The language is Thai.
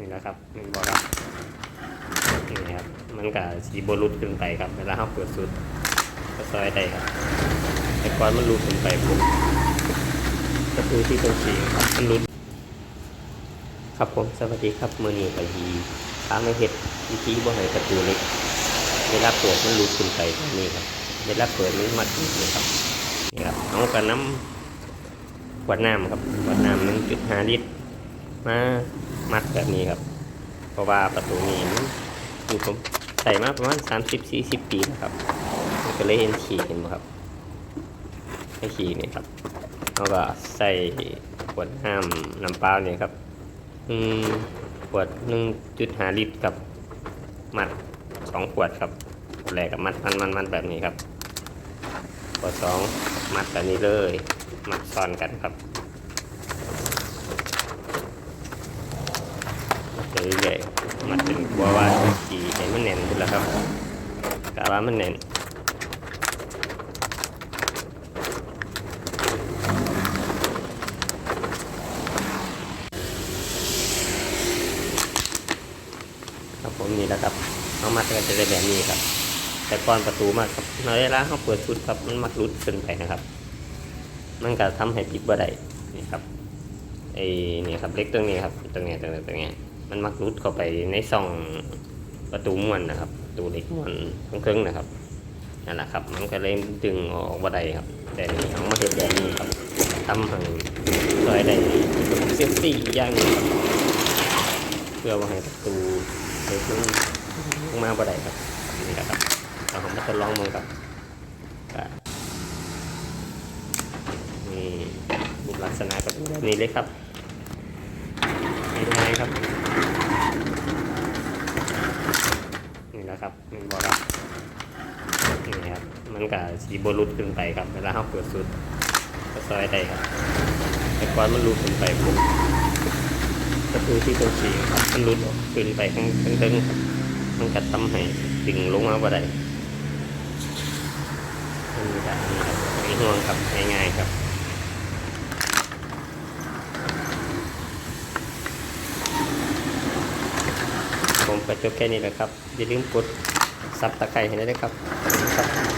นี่นะครับนี่บอกครับนี่ครับ มันก็สีบรุดขึ้นไปครับ เวลาเราเปิดสุดก็ซอยได้ครับ แต่ก่อนมันรุดขึ้นไปปุ๊บประตูที่ตรงสีครับมันรุดครับผมสวัสดีครับมือนี้ไปทีท้าไม่เห็ดวิธีบ่ให้ประตูเล็กเวลาเปิดมันรุดขึ้นไปนี้ครับเวลาเปิดมันมัดอยู่นี่ครับนี่ครับเอากับน้ำขวดน้ำครับขวดน้ำหนึ่งจุดห้าลิตร มามัดแบบนี้ครับ เพราะว่าประตูนี้มันอยู่ผมใส่มาประมาณสามสิบสี่สิบปีนะครับมันก็เลยเห็นขีดเห็นไหมครับให้ขีดนี่ครับแล้วก็ใส่ขวดน้ำน้ำเปล่าเนี่ยครับอืมขวดหนึ่งจุดห้าลิตรกับ มัดสองขวดครับขวดแรกกับมัดมันมันมันแบบนี้ครับขวดสองมัดแบบนี้เลย มัดซ้อนกันครับ ไป เรื่อยๆมันเป็นกลัวว่าสีให้มันแน่นขึ้นแล้วครับกะว่ามันแน่นครับผมนี่แหละครับเอามาก็จะได้แบบนี้ครับ แต่ก่อนประตูมากครับในเวลาเขาเปิดชุดครับมันมักรุดขึ้นไปนะครับมันก็ทำให้ปิดบ่ได้นี่ครับไอ้นี่ครับเล็กตรงนี้ครับตรงนี้ตรงนี้ตรงนี้ มันมักรุดเข้าไปในช่องประตูม้วนนะครับประตูเหล็กม้วนเครื่องๆนะครับนั่นแหละครับ มันก็เลยดึงออกบ่ได้ครับ แต่นี่เอามาเห็นแบบนี้ครับทำให้ซอยได้เซฟตี้อีกอย่างเพื่อว่าให้ประตูเหล็กมันลงมาบ่ได้ครับนี่แหละครับเราผมมาทดลองมอครับนี่รูปลักษณะก็เป็นแบบนี้เลยครับง่ายๆครับ นะครับนี่บอกครับนี่ครับมันก็สีบรุดขึ้นไปครับ เวลาเราเปิดสุดก็ซอยได้ครับแต่ก่อนมันรุดขึ้นไปปุ๊บประตูที่ตรงสีครับมันรุดออกขึ้นไปข้างข้างเทิงครับมันก็ทำให้ดึงลงมาบ่ได้นี่ครับนี่ครับไม่ห่วงครับง่ายๆครับ ผมก็จบแค่นี้แหละครับ อย่าลืมกดซับตะไคร้ให้ด้วยนะครับ